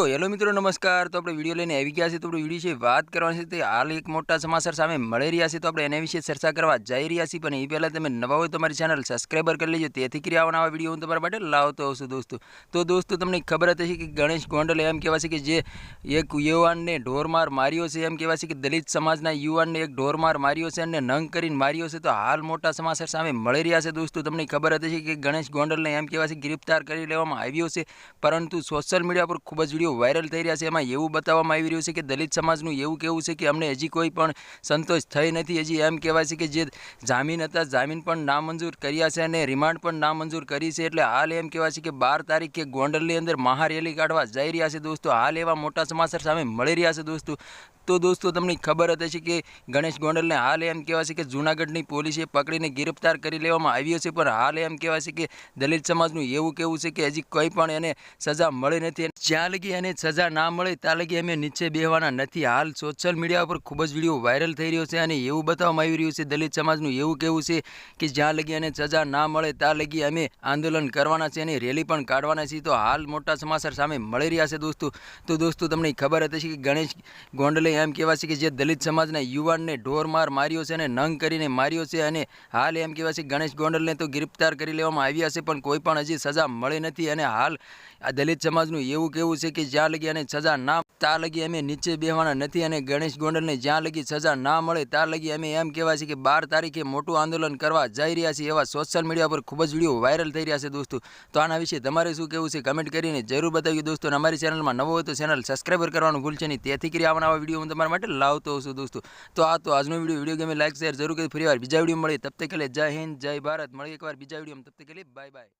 તો હેલો મિત્રો, નમસ્કાર. તો આપણે વીડિયો લઈને આવી ગયા છે તો આપણે વીડિયો છે વાત કરવાની છે તે હાલ એક મોટા સમાચાર સામે મળી રહ્યા છે. તો આપણે એના વિશે ચર્ચા કરવા જઈ રહ્યા છીએ. પણ એ પહેલાં તમે નવા હોય તમારી ચેનલ સબસ્ક્રાઈબર કરી લેજો. તેથી કરી આવા નવા વીડિયો હું તમારા માટે લાવતો હોઉં છું દોસ્તો. તો દોસ્તો, તમને ખબર હતી કે ગણેશ ગોંડલ એમ કહેવાય છે કે જે એક યુવાનને ઢોરમાર માર્યો છે. એમ કહેવાય છે કે દલિત સમાજના યુવાનને એક ઢોરમાર માર્યો છે અને નંગ કરીને માર્યો છે. તો હાલ મોટા સમાચાર સામે મળી રહ્યા છે દોસ્તો. તમને ખબર હતી કે ગણેશ ગોંડલને એમ કહેવાય છે ગિરફ્તાર કરી લેવામાં આવ્યો છે. પરંતુ સોશિયલ મીડિયા પર ખૂબ જ વીડિયો વાયરલ થઈ રહ્યા છે, એમાં એવું બતાવવામાં આવી રહ્યું છે કે દલિત સમાજનું એવું કહેવું છે કે અમને હજી કોઈ પણ સંતોષ થઈ નથી, હજી એમ કહેવાય છે કે જે જામીન હતા, જામીન પણ નામંજૂર કર્યા છે અને રિમાન્ડ પણ નામંજૂર કરી છે, એટલે હાલ એમ કહેવાય છે કે બાર તારીખે ગોંડલની અંદર મહારેલી કાઢવા જઈ રહ્યા છે દોસ્તો, હાલ એવા મોટા સમાચાર સામે મળી રહ્યા છે દોસ્તો. તો દોસ્તો, તમને ખબર હતી હશે કે ગણેશ ગોંડલને હાલ એમ કહેવાય છે કે જૂનાગઢની પોલીસે પકડીને ગિરફ્તાર કરી લેવામાં આવ્યો છે, પણ હાલ એમ કહેવાય છે કે દલિત સમાજનું એવું કહેવું છે કે હજી કંઈ પણ એને સજા મળી નથી. જ્યાં લગી એને સજા ના મળે ત્યાં લગી અમે નીચે બેહવાના નથી. હાલ સોશિયલ મીડિયા ઉપર ખૂબ જ વીડિયો વાયરલ થઈ રહ્યો છે અને એવું બતાવવામાં આવી રહ્યું છે. દલિત સમાજનું એવું કહેવું છે કે જ્યાં લગી એને સજા ના મળે ત્યાં લગી અમે આંદોલન કરવાના છે અને રેલી પણ કાઢવાના છીએ. તો હાલ મોટા સમાચાર સામે મળી રહ્યા છે દોસ્તો. તો દોસ્તો, તમને ખબર હતી કે ગણેશ ગોંડલે એમ કહેવાય છે કે જે દલિત સમાજના યુવાનને ઢોરમાર માર્યો છે અને નંગ કરીને માર્યો છે અને હાલ એમ કહેવાય છે ગણેશ ગોંડલને તો ગિરફ્તાર કરી લેવામાં આવ્યા છે, પણ કોઈ પણ હજી સજા મળી નથી. અને હાલ આ દલિત સમાજનું એવું કહેવું છે કે જ્યાં લગી અને સજા ના ત્યાં લગી અમે નીચે બેહવાના નથી અને ગણેશ ગોંડલને જ્યાં લગી સજા ના મળે, ત્યાં લગી અમે એમ કહેવાય છે કે બાર તારીખે મોટું આંદોલન કરવા જઈ રહ્યા છીએ એવા સોશિયલ મીડિયા પર ખૂબ જ વીડિયો વાયરલ થઈ રહ્યા છે દોસ્તો. તો આના વિશે તમારે શું કહેવું છે કમેન્ટ કરીને જરૂર બતાવ્યું દોસ્તો અને અમારી ચેનલમાં નવો હોય તો ચેનલ સબસ્ક્રાઈબર કરવાનું ભૂલશે નહીં. તેથી કરી આવા વીડિયો હું તમારા માટે લાવતો હોઉં છું દોસ્તો. તો આ તો આજનો વીડિયો વીડિયો ગમે લાઈક શેર જરૂર કરી. ફરી વાર બીજા વીડિયો મળે તબ તક લે જય હિન્દ, જય ભારત. મળીએ એકવાર બીજા વીડિયો તબ તક લે બાય બાય